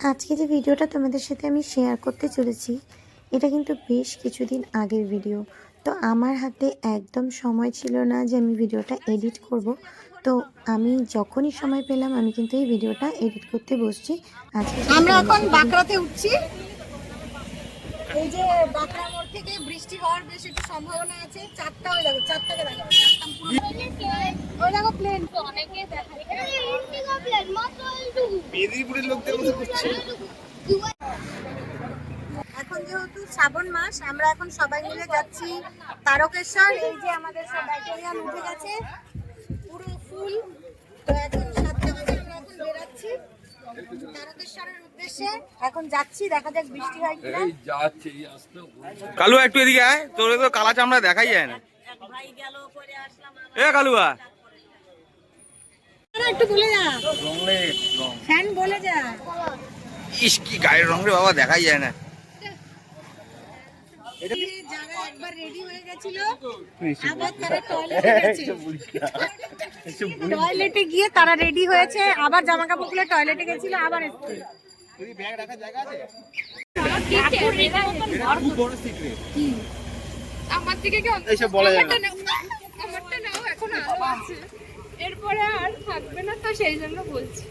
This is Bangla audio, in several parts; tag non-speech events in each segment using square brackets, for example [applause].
আজকে যে ভিডিওটা তোমাদের সাথে আমি শেয়ার করতে চলেছি, এটা কিন্তু বেশ কিছুদিন আগের ভিডিও তো আমার হাতে একদম সময় ছিল না যে আমি ভিডিওটা এডিট করব। তো আমি যখনই সময় পেলাম, আমি কিন্তু এই ভিডিওটা এডিট করতে বসছি। আজকে আমরা এখন বাঁকড়াতে উঠছি। এই যে বাঁকড়া থেকে বৃষ্টি হওয়ার বেশ একটু সম্ভাবনা আছে। চারটা হয়ে যাবে চারটাকে দেখা ওই দেখো প্লেন অনেকে মেদিনীপুরের লোকদের মতো করছে। এখন যেহেতু শ্রাবণ মাস আমরা এখন সবাই মিলে যাচ্ছি তারকেশ্বর। এই যে আমাদের সব ব্যাটারিয়ান উঠে গেছে। পুরো ফুল তো এখন সাতটা বাজে আমরা এখন বেরাচ্ছি। তারকেশ্বরের উদ্দেশ্যে এখন যাচ্ছি দেখা যাক বৃষ্টি হয় কিনা। কালু একটু এদিকে আয়। তোর তো কালা চামড়া দেখাই যায় না। এ কালুয়া একটু বলে যা। ফ্যান বলে যা। ইস কি গায়ের রং রে বাবা দেখাই যায় না যারা একবার রেডি হয়ে গেছিল আবার তারা টয়লেটে গিয়ে তারা রেডি হয়েছে আবার জামা কাপড় খুলে টয়লেটে গেছিল আবার এসছে। আমার দিকে কি এইসব বলা যাবে না। আমারটা নাও, আমারটা নাও এখন আলো আছে। এরপরে আর থাকবে না তো সেই জন্য বলছি।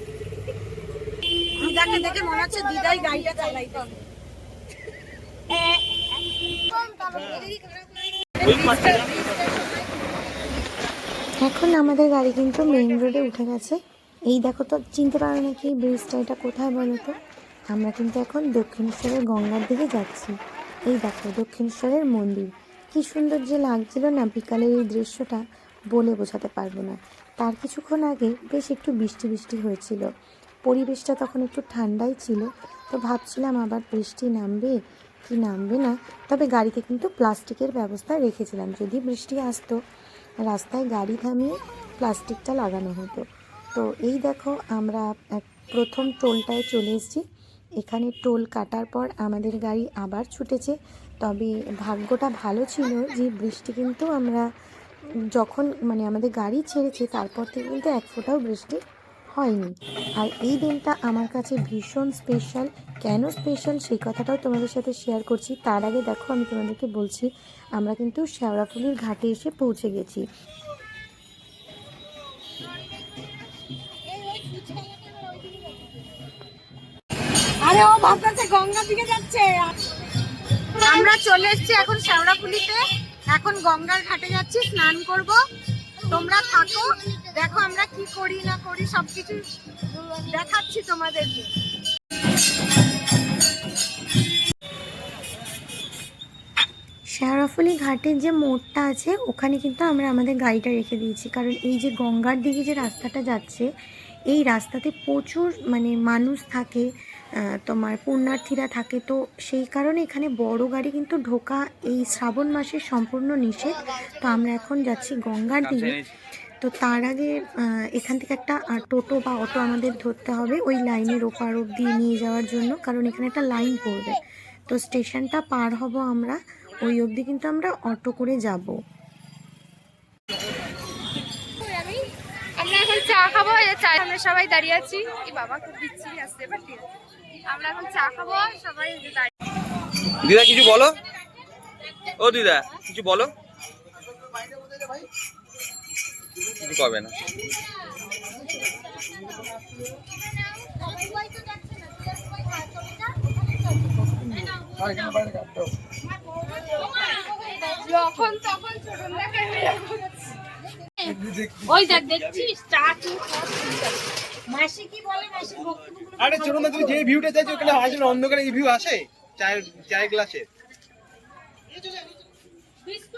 দিদাকে দেখে মনে হচ্ছে দিদাই গাড়িটা চালাইতে হবে এখন আমাদের গাড়ি কিন্তু মেইন রোডে উঠে গেছে। এই দেখো তো, চিনতে পারো নাকি ব্রিজটা এটা কোথায় বলো তো? আমরা কিন্তু এখন দক্ষিণেশ্বরের গঙ্গার দিকে যাচ্ছি। এই দেখো, দক্ষিণেশ্বরের মন্দির। কি সুন্দর যে লাগছিল না, বিকালের এই দৃশ্যটা বলে বোঝাতে পারব না। তার কিছুক্ষণ আগে বেশ একটু বৃষ্টি বৃষ্টি হয়েছিল। পরিবেশটা তখন একটু ঠান্ডাই ছিল, তো ভাবছিলাম আবার বৃষ্টি নামবে কি নামবে না। তবে গাড়িতে কিন্তু প্লাস্টিকের ব্যবস্থা রেখেছিলাম। যদি বৃষ্টি আসতো, রাস্তায় গাড়ি থামিয়ে প্লাস্টিকটা লাগানো হতো। তো এই দেখো, আমরা প্রথম টোলটায় চলে এসেছি। এখানে টোল কাটার পর আমাদের গাড়ি আবার ছুটেছে। তবে ভাগ্যটা ভালো ছিল যে, বৃষ্টি কিন্তু আমরা যখন মানে আমাদের গাড়ি ছেড়েছে, তারপর থেকে কিন্তু এক ফোঁটাও বৃষ্টি হয়নি। আর এই দিনটা আমার কাছে ভীষণ স্পেশাল কেন স্পেশাল সেই কথাটাও তোমাদের সাথে শেয়ার করছি। তার আগে দেখো, আমি তোমাদেরকে বলছি, আমরা কিন্তু শেওড়াফুলির ঘাটে এসে পৌঁছে গেছি। ও গঙ্গার আমরা চলে এসেছি এখন শ্যাওড়াফুলিতে এখন গঙ্গার ঘাটে যাচ্ছি, স্নান করব। তোমরা থাকো। দেখো আমরা কি করি না করি সবকিছু দেখাচ্ছি তোমাদেরকে। শেয়ারাফুলি ঘাটের যে মোড়টা আছে ওখানে কিন্তু আমরা আমাদের গাড়িটা রেখে দিয়েছি। কারণ এই যে গঙ্গার দিকে যে রাস্তাটা যাচ্ছে এই রাস্তাতে প্রচুর মানে মানুষ থাকে তোমার পুণ্যার্থীরা থাকে। তো সেই কারণে এখানে বড় গাড়ি কিন্তু ঢোকা এই শ্রাবণ মাসে সম্পূর্ণ নিষেধ। তো আমরা এখন যাচ্ছি গঙ্গার দিকে। তো তার আগে এখান থেকে একটা টোটো বা অটো আমাদের ধরতে হবে ওই লাইনের ওপার অব্দি নিয়ে যাওয়ার জন্য কারণ এখানে একটা লাইন পড়বে। তো স্টেশনটা পার হব আমরা ওই অবধি কিন্তু আমরা অটো করে যাব। আমরা এখন চা খাব চা আমরা সবাই দাঁড়িয়ে আছি। বাবা খুব বিচ্ছিরি আসছে এবার আমরা এখন চা খাব সবাই এই যে দাঁড়িয়ে দিদা কিছু বলো? ও দিদা কিছু বলো? কিছু কবে না। ছোট ওই দেখ দেখছিস? মাসি কি বলে? মাসি বক্তব্য আরে চলো না তুমি যে ভিউটা চাইছো ওখানে আসলে অন্ধকারে এই ভিউ আসে? চায়ের চায়ের গ্লাসে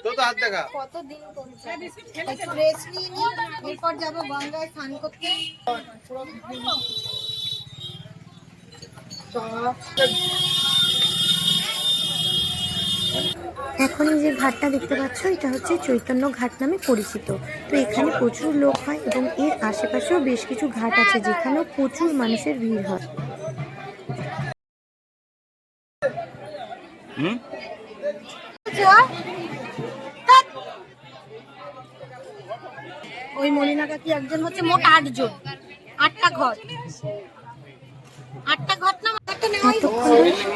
তো তো হাত দেখা। কতদিন করছে একটু নিয়ে নিই এরপর যাব গঙ্গায় স্নান করতে। এখন এই যে ঘাটটা দেখতে পাচ্ছ এটা হচ্ছে চৈতন্য ঘাট নামে পরিচিত। তো এখানে প্রচুর লোক হয় এবং এর আশেপাশেও বেশ কিছু ঘাট আছে যেখানেও প্রচুর মানুষের ভিড় হয়। হুম? ওই মলিনা কাকি একজন হচ্ছে? মোট আটজন। আটটা ঘর। আটটা ঘর না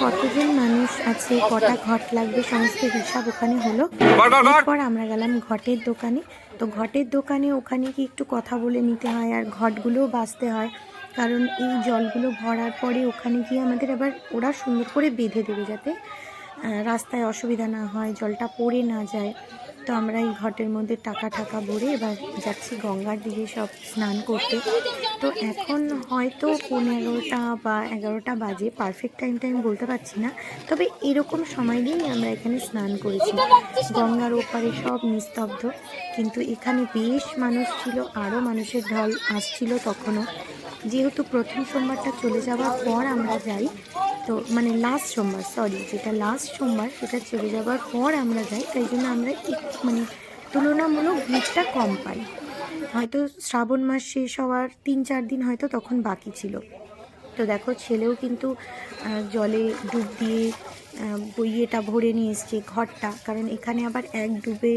কতজন মানুষ আছে কটা ঘট লাগবে সমস্ত হিসাব ওখানে হলো। এরপর আমরা গেলাম ঘটের দোকানে। তো ঘটের দোকানে ওখানে কি একটু কথা বলে নিতে হয় আর ঘটগুলোও বাঁচতে হয়? কারণ এই জলগুলো ভরার পরে ওখানে গিয়ে আমাদের আবার ওরা সুন্দর করে বেঁধে দেবে যাতে রাস্তায় অসুবিধা না হয় জলটা পড়ে না যায়। তো আমরা এই ঘটের মধ্যে টাকা টাকা ভরে এবার যাচ্ছি গঙ্গার দিকে সব স্নান করতে। তো এখন হয়তো পনেরোটা বা এগারোটা বাজে পারফেক্ট টাইমটা আমি বলতে পারছি না। তবে এরকম সময় দিয়েই আমরা এখানে স্নান করেছি। গঙ্গার ওপারে সব নিস্তব্ধ। কিন্তু এখানে বেশ মানুষ ছিল আরও মানুষের ঢল আসছিল তখনও। যেহেতু প্রথম সোমবারটা চলে যাওয়ার পর আমরা যাই, তো মানে লাস্ট সোমবার সরি যেটা লাস্ট সোমবার সেটা চলে যাওয়ার পর আমরা যাই, তাই জন্য আমরা মানে তুলনামূলক ভিড়টা কম পাই। হয়তো শ্রাবণ মাস শেষ হওয়ার তিন চার দিন হয়তো তখন বাকি ছিল। তো দেখো ছেলেও কিন্তু জলে ডুব দিয়ে বইয়েটা ভরে নিয়ে এসছে ঘরটা। কারণ এখানে আবার এক ডুবে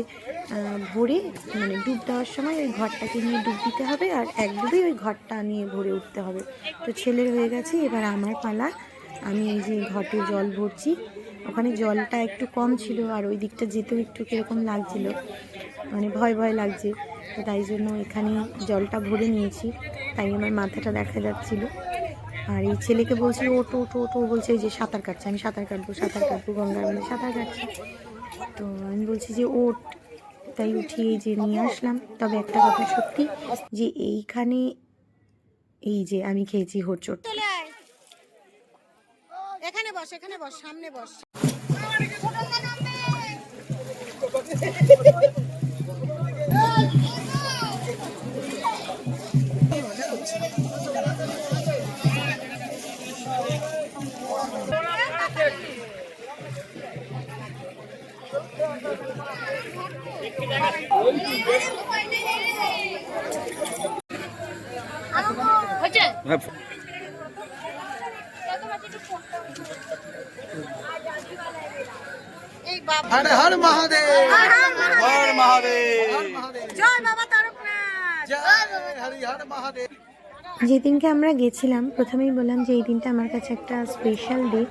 ভরে মানে ডুব দেওয়ার সময় ওই ঘরটাকে নিয়ে ডুব দিতে হবে আর এক ডুবে ওই ঘরটা নিয়ে ভরে উঠতে হবে। তো ছেলের হয়ে গেছে, এবার আমার পালা। আমি এই যে ঘটে জল ভরছি। ওখানে জলটা একটু কম ছিল আর ওই দিকটা যেতেও একটু কীরকম লাগছিল। মানে ভয় ভয় লাগছে। তো তাই জন্য এখানে জলটা ভরে নিয়েছি। তাই আমার মাথাটা দেখা যাচ্ছিল। আর এই ছেলেকে বলছি ওটো ওটো ওটো বলছে যে সাঁতার কাটছে। আমি সাঁতার কাটবো সাঁতার কাটবো গঙ্গার মধ্যে সাঁতার কাটছি। তো আমি বলছি যে ওট তাই উঠিয়ে যে নিয়ে আসলাম। তবে একটা কথা সত্যি যে এইখানে এই যে আমি খেয়েছি হোঁচট। আয়। এখানে বস এখানে বস সামনে বস। [laughs] হর হর মহাদেব হর হর মহাদেব। হর মহাদেব। হর মহাদেব। জয় বাবা তারকনাথ। জয় হরি হর মহাদেব। যেদিনকে আমরা গেছিলাম প্রথমেই বললাম যে এই দিনটা আমার কাছে একটা স্পেশাল ডে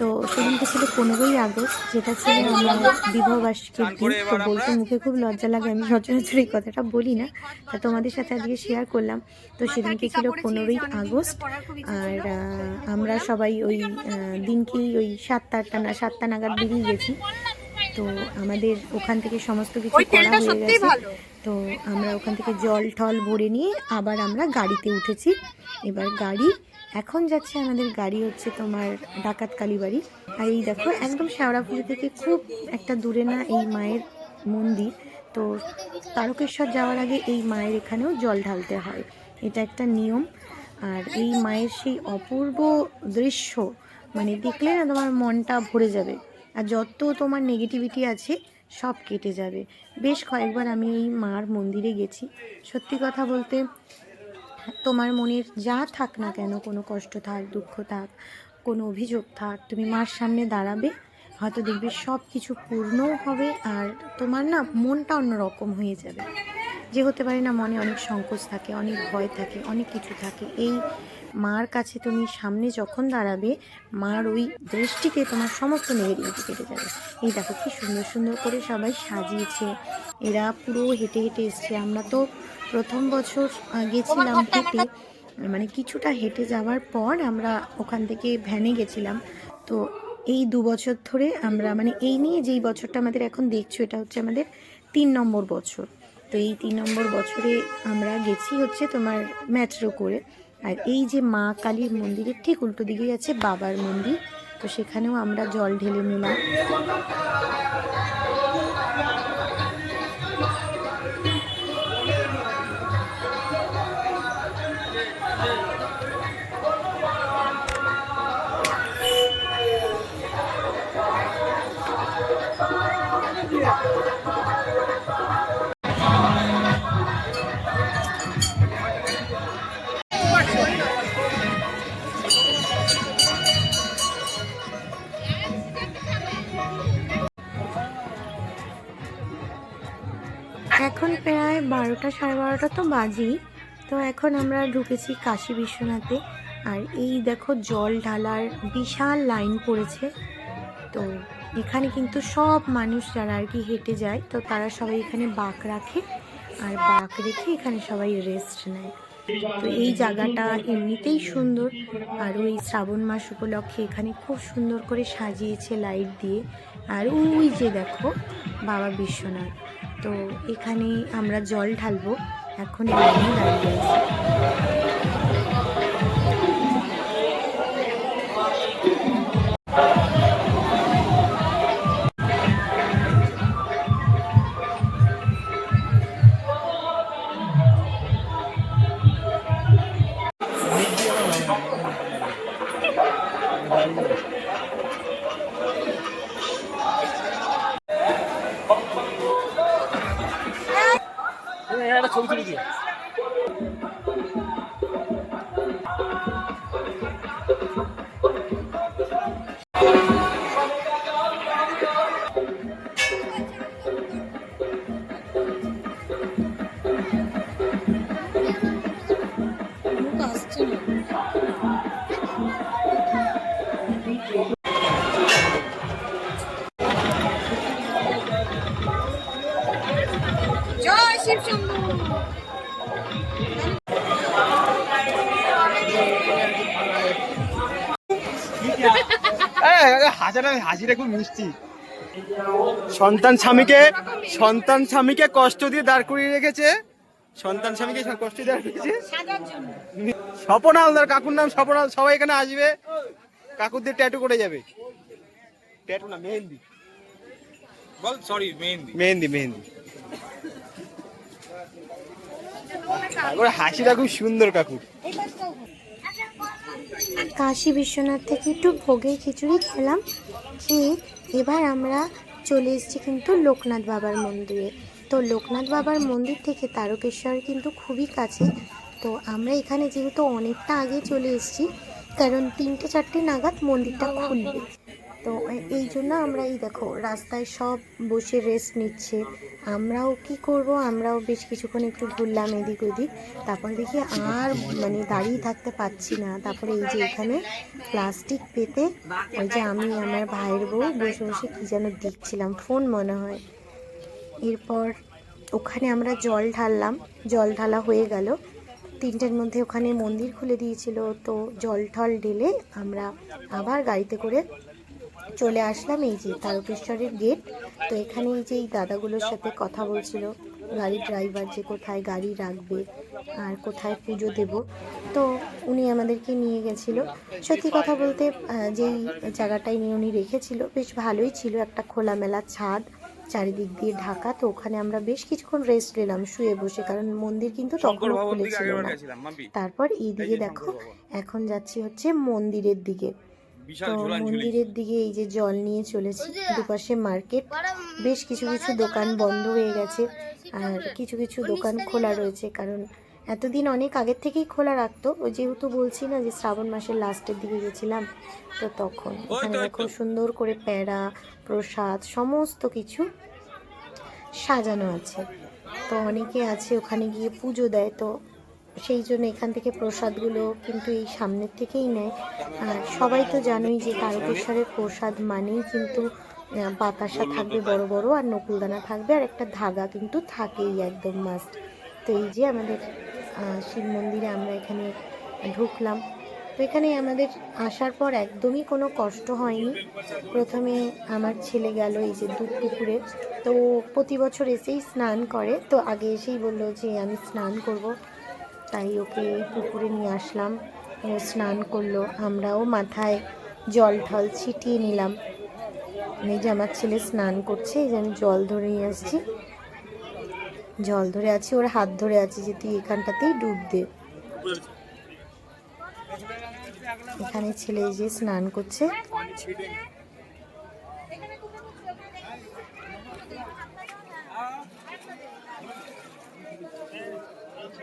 তো সেদিনকে ছিল পনেরোই আগস্ট যেটা ছিল আমার বিবাহবার্ষিকীর দিন। তো বলতে মুখে খুব লজ্জা লাগে আমি সচরাচর এই কথাটা বলি না। তা তোমাদের সাথে আজকে শেয়ার করলাম। তো সেদিনকে ছিল পনেরোই আগস্ট আর আমরা সবাই ওই দিনকেই ওই সাতটা আটটা না সাতটা নাগাদ বেরিয়ে গেছি। তো আমাদের ওখান থেকে সমস্ত কিছু করা হয়ে গেছে। তো আমরা ওখান থেকে জল টল ভরে নিয়ে আবার আমরা গাড়িতে উঠেছি। এবার গাড়ি এখন যাচ্ছে আমাদের গাড়ি হচ্ছে তোমার ডাকাত কালীবাড়ি। আর এই দেখো, একদম শেওড়াফুলি থেকে খুব একটা দূরে না এই মায়ের মন্দির। তো তারকেশ্বর যাওয়ার আগে এই মায়ের এখানেও জল ঢালতে হয়। এটা একটা নিয়ম। আর এই মায়ের সেই অপূর্ব দৃশ্য মানে দেখলে না তোমার মনটা ভরে যাবে। আর যত তোমার নেগেটিভিটি আছে, সব কেটে যাবে। বেশ কয়েকবার আমি এই মার মন্দিরে গেছি। সত্যি কথা বলতে তোমার মনের যা থাক না কেন, কোনো কষ্ট থাক, দুঃখ থাক, কোনো অভিযোগ থাক, তুমি মার সামনে দাঁড়াবে? হয়তো দেখবে সব কিছু পূর্ণও হবে আর তোমার না মনটা অন্যরকম হয়ে যাবে। যে হতে পারে না মনে অনেক সংকোচ থাকে, অনেক ভয় থাকে, অনেক কিছু থাকে। এই মার কাছে তুমি সামনে যখন দাঁড়াবে, মার ওই দৃষ্টিতে তোমার সমস্ত নেগেটিভিটি কেটে যাবে। এই দেখো কি সুন্দর সুন্দর করে সবাই সাজিয়েছে। এরা পুরো হেঁটে হেঁটে এসছে। আমরা তো প্রথম বছর গেছিলাম হেঁটে। মানে কিছুটা হেঁটে যাওয়ার পর আমরা ওখান থেকে ভ্যানে গেছিলাম। তো এই দু বছর ধরে আমরা মানে এই নিয়ে যেই বছরটা আমাদের এখন দেখছ, এটা হচ্ছে আমাদের তিন নম্বর বছর। তো এই তিন নম্বর বছরে আমরা গেছি হচ্ছে তোমার ম্যাট্রো করে। আর এই যে মা কালীর মন্দিরের ঠিক উল্টো দিকেই আছে বাবার মন্দির। তো সেখানেও আমরা জল ঢেলে নিলাম। এখন প্রায় বারোটা সাড়ে বারোটা তো বাজেই। তো এখন আমরা ঢুকেছি কাশী বিশ্বনাথে। আর এই দেখো জল ঢালার বিশাল লাইন পড়েছে। তো এখানে কিন্তু সব মানুষ যারা আর কি হেঁটে যায়, তো তারা সবাই এখানে বাঁক রাখে। আর বাঁক রেখে এখানে সবাই রেস্ট নেয়। তো এই জায়গাটা এমনিতেই সুন্দর। আর ওই শ্রাবণ মাস উপলক্ষে এখানে খুব সুন্দর করে সাজিয়েছে লাইট দিয়ে। আর ওই যে দেখো বাবা বিশ্বনাথ। তো এখানে আমরা জল ঢালবো। এখন দাঁড়িয়ে আছি। হাজিরা খুব মিষ্টি। সন্তান স্বামীকে সন্তান স্বামীকে কষ্ট দিয়ে দাঁড় করিয়ে রেখেছে। সন্তান স্বামীকে সব কষ্ট দিয়ে দাঁড় জন্য। স্বপন হালদার কাকুর নাম স্বপন সবাই এখানে আসবে। কাকুর দিয়ে ট্যাটু করে যাবে। ট্যাটু না মেহেন্দি। বল সরি মেহেন্দি। মেহেন্দি মেহেন্দি। তারপরে হাসিটা খুব সুন্দর কাকুর কাশী বিশ্বনাথ থেকে একটু ভোগের খিচুড়ি খেলাম। খেয়ে এবার আমরা চলে এসেছি কিন্তু লোকনাথ বাবার মন্দিরে। তো লোকনাথ বাবার মন্দির থেকে তারকেশ্বর কিন্তু খুবই কাছে। তো আমরা এখানে যেহেতু অনেকটা আগে চলে এসেছি, কারণ তিনটে চারটে নাগাদ মন্দিরটা খুলবে। তো এই জন্য আমরা এই দেখো, রাস্তায় সব বসে রেস্ট নিচ্ছে। আমরাও কি করব? আমরাও বেশ কিছুক্ষণ একটু ঘুরলাম এদিক ওদিক। তারপরে দেখি আর মানে দাঁড়িয়ে থাকতে পারছি না। তারপরে এই যে এখানে প্লাস্টিক পেতে, ওই যে আমি, আমার ভাইয়ের বউ বসে বসে কী যেন দেখছিলাম ফোন মনে হয়। এরপর ওখানে আমরা জল ঢাললাম। জল ঢালা হয়ে গেল। তিনটের মধ্যে ওখানে মন্দির খুলে দিয়েছিল। তো জল ঠল ঢেলে আমরা আবার গাড়িতে করে চলে আসলাম এই যে তারকেশ্বরের গেট তো এখানে এই যে এই দাদাগুলোর সাথে কথা বলছিল গাড়ির ড্রাইভার যে কোথায় গাড়ি রাখবে আর কোথায় পুজো দেব। তো উনি আমাদেরকে নিয়ে গেছিল। সত্যি কথা বলতে যেই জায়গাটায় নিয়ে উনি রেখেছিল বেশ ভালোই ছিল। একটা খোলামেলা ছাদ চারিদিক দিয়ে ঢাকা। তো ওখানে আমরা বেশ কিছুক্ষণ রেস্ট নিলাম শুয়ে বসে। কারণ মন্দির কিন্তু তখনও খুলেছিল না। তারপর এইদিকে দেখো এখন যাচ্ছি হচ্ছে মন্দিরের দিকে। তো মন্দিরের দিকে এই যে জল নিয়ে চলেছি দুপাশে মার্কেট। বেশ কিছু কিছু দোকান বন্ধ হয়ে গেছে আর কিছু কিছু দোকান খোলা রয়েছে কারণ এতদিন অনেক আগের থেকেই খোলা রাখতো। ওই যেহেতু বলছি না যে শ্রাবণ মাসের লাস্টের দিকে গেছিলাম তো তখন এখানে দেখো সুন্দর করে প্যাড়া প্রসাদ সমস্ত কিছু সাজানো আছে। তো অনেকে আছে ওখানে গিয়ে পুজো দেয় তো সেই জন্য এখান থেকে প্রসাদগুলো কিন্তু এই সামনের থেকেই নেয়। আর সবাই তো জানোই যে তারকেশ্বরের প্রসাদ মানেই কিন্তু বাতাসা থাকবে বড় বড় আর নকুলদানা থাকবে আর একটা ধাগা কিন্তু থাকেই একদম মাস্ট তো এই যে আমাদের শিব মন্দিরে আমরা এখানে ঢুকলাম। তো এখানে আমাদের আসার পর একদমই কোনো কষ্ট হয়নি। প্রথমে আমার ছেলে গেল এই যে দুধ পুকুরে। তো প্রতি বছর এসেই স্নান করে। তো আগে এসেই বলল যে আমি স্নান করব। তাই ওকে পুকুরে নিয়ে আসলাম। স্নান করল। আমরাও মাথায় জল ঠল ছিটিয়ে নিলাম। এই যে আমার ছেলে স্নান করছে, এই যে আমি জল ধরে নিয়ে আসছি। জল ধরে আছি, ওর হাত ধরে আছি যে তুই এখানটাতেই ডুব দে। এখানে ছেলে যে স্নান করছে আর হর মহাদেব ভিতরে বেশ ভিড় ছিল কিন্তু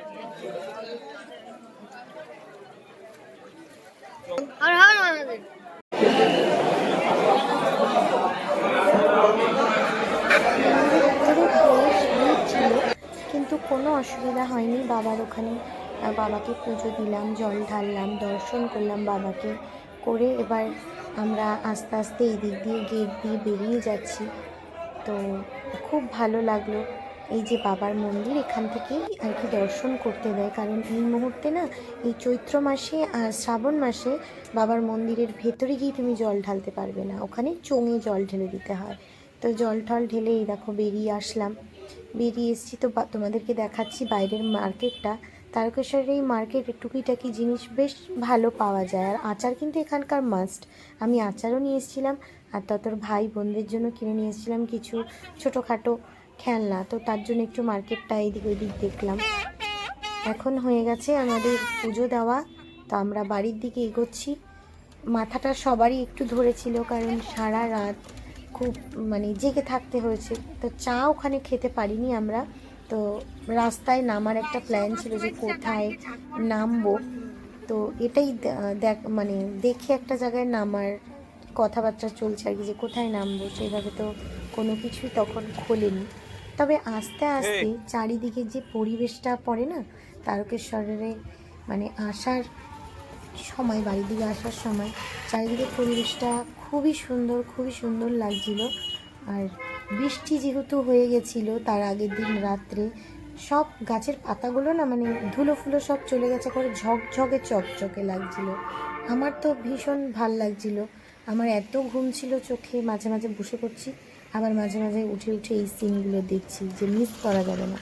কোনো অসুবিধা হয়নি বাবার ওখানে। বাবাকে পুজো দিলাম, জল ঢাললাম, দর্শন করলাম বাবাকে করে এবার আমরা আস্তে আস্তে এই দিক দিয়ে গেট দিয়ে বেরিয়ে যাচ্ছি। তো খুব ভালো লাগল। এই যে বাবার মন্দির, এখান থেকেই আর কি দর্শন করতে দেয় কারণ এই মুহূর্তে না, এই চৈত্র মাসে আর শ্রাবণ মাসে বাবার মন্দিরের ভেতরে গিয়ে তুমি জল ঢালতে পারবে না। ওখানে চোঙে জল ঢেলে দিতে হয়। তো জল টল ঢেলে এই দেখো বেরিয়ে আসলাম। বেরিয়ে এসেছি তো তোমাদেরকে দেখাচ্ছি বাইরের মার্কেটটা। তারকেশ্বরের এই মার্কেটে টুকিটাকি জিনিস বেশ ভালো পাওয়া যায়। আর আচার কিন্তু এখানকার মাস্ট আমি আচারও নিয়ে এসেছিলাম, আর ততর ভাই বোনদের জন্য কিনে নিয়ে এসেছিলাম কিছু ছোটোখাটো খেলনা। তো তার জন্য একটু মার্কেটটা এদিক ওইদিক দেখলাম। এখন হয়ে গেছে আমাদের পুজো দেওয়া। তো আমরা বাড়ির দিকে এগোচ্ছি। মাথাটা সবারই একটু ধরেছিল, কারণ সারা রাত খুব মানে জেগে থাকতে হয়েছে। তো চা ওখানে খেতে পারিনি আমরা। তো রাস্তায় নামার একটা প্ল্যান ছিল যে কোথায় নামবো। তো এটাই দেখ মানে দেখে একটা জায়গায় নামার কথাবার্তা চলছে আর কি, যে কোথায় নামবো। সেইভাবে তো কোনো কিছুই তখন খোলেনি। তবে আস্তে আস্তে চারিদিকে যে পরিবেশটা পড়ে না তারকেশ্বরে মানে আসার সময় বাড়ির দিকে আসার সময় চারিদিকে পরিবেশটা খুবই সুন্দর খুবই সুন্দর লাগছিল। আর বৃষ্টি যেহেতু হয়ে গেছিল তার আগের দিন রাত্রে সব গাছের পাতাগুলো না মানে ধুলো ফুলো সব চলে গেছে করে ঝকঝকে চকচকে লাগছিল। আমার তো ভীষণ ভালো লাগছিল। আমার এত ঘুম ছিল চোখে মাঝে মাঝে বসে পড়ছি। আবার মাঝে মাঝে উঠে উঠে এই সিনগুলো দেখছি যে মিস করা যাবে না।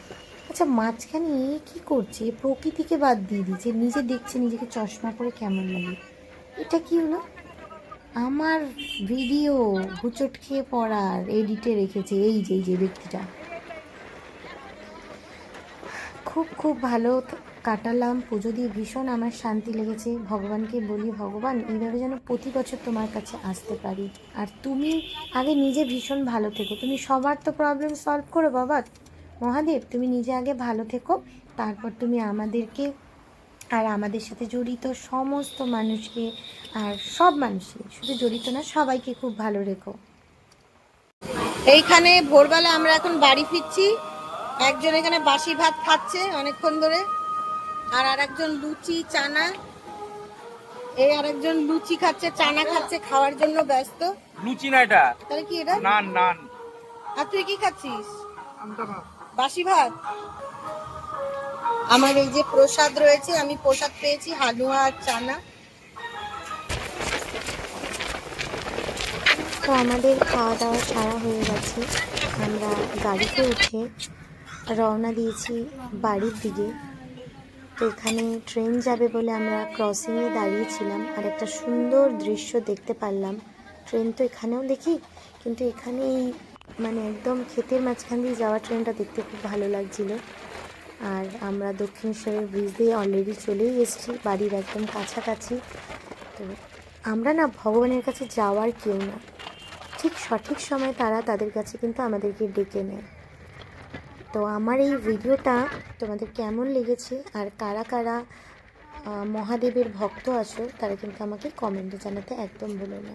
আচ্ছা মাঝখানে এ কী করছে? প্রকৃতিকে বাদ দিয়ে দিচ্ছে, নিজে দেখছে নিজেকে চশমা পরে কেমন লাগে। এটা কি হলো? আমার ভিডিও হুচট খেয়ে পড়ার এডিটে রেখেছে এই যে এই যে ব্যক্তিটা। খুব খুব ভালো। কাটালাম, পুজো দিয়ে ভীষণ আমার শান্তি লেগেছে। ভগবানকে বলি, ভগবান, এইভাবে যেন প্রতি বছর তোমার কাছে আসতে পারি। আর তুমি আগে নিজে ভীষণ ভালো থেকো। তুমি সবার তো প্রবলেম সলভ করো বাবা। মহাদেব, তুমি নিজে আগে ভালো থেকো। তারপর তুমি আমাদেরকে আর আমাদের সাথে জড়িত সমস্ত মানুষকে আর সব মানুষকে, শুধু জড়িত না, সবাইকে খুব ভালো রেখো। এইখানে ভোরবেলা আমরা এখন বাড়ি ফিরছি। একজন এখানে বাসি ভাত খাচ্ছে অনেকক্ষণ ধরে। আর আরেকজন লুচি চানা। এই আরেকজন লুচি খাচ্ছে চানা খাচ্ছে খাওয়ার জন্য ব্যস্ত। লুচি না এটা? তাহলে কি এটা? নান নান। আর তুই কি খাচ্ছিস? বাসি ভাত? আমার এই যে প্রসাদ রয়েছে আমি প্রসাদ পেয়েছি হালুয়া আর চানা। তো আমাদের খাওয়া দাওয়া সারা হয়ে গেছে। আমরা গাড়িতে উঠে রওনা দিয়েছি বাড়ির দিকে। তো এখানে ট্রেন যাবে বলে আমরা ক্রসিংয়ে দাঁড়িয়েছিলাম আর একটা সুন্দর দৃশ্য দেখতে পারলাম। ট্রেন তো এখানেও দেখি, কিন্তু এখানে এই মানে একদম ক্ষেতের মাঝখান দিয়ে যাওয়া ট্রেনটা দেখতে খুব ভালো লাগছিল। আর আমরা দক্ষিণেশ্বরের ব্রিজ দিয়ে অলরেডি চলেই এসেছি, বাড়ির একদম কাছাকাছি। তো আমরা না ভগবানের কাছে যাওয়ার কেউ না। ঠিক সঠিক সময় তারা তাদের কাছে কিন্তু আমাদেরকে ডেকে নেয়। তো আমার এই ভিডিওটা তোমাদের কেমন লেগেছে আর কারা কারা মহাদেবের ভক্ত আছো, তারা কিন্তু আমাকে কমেন্টে জানাতে একদম ভুলো না।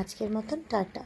আজকের মতন টাটা।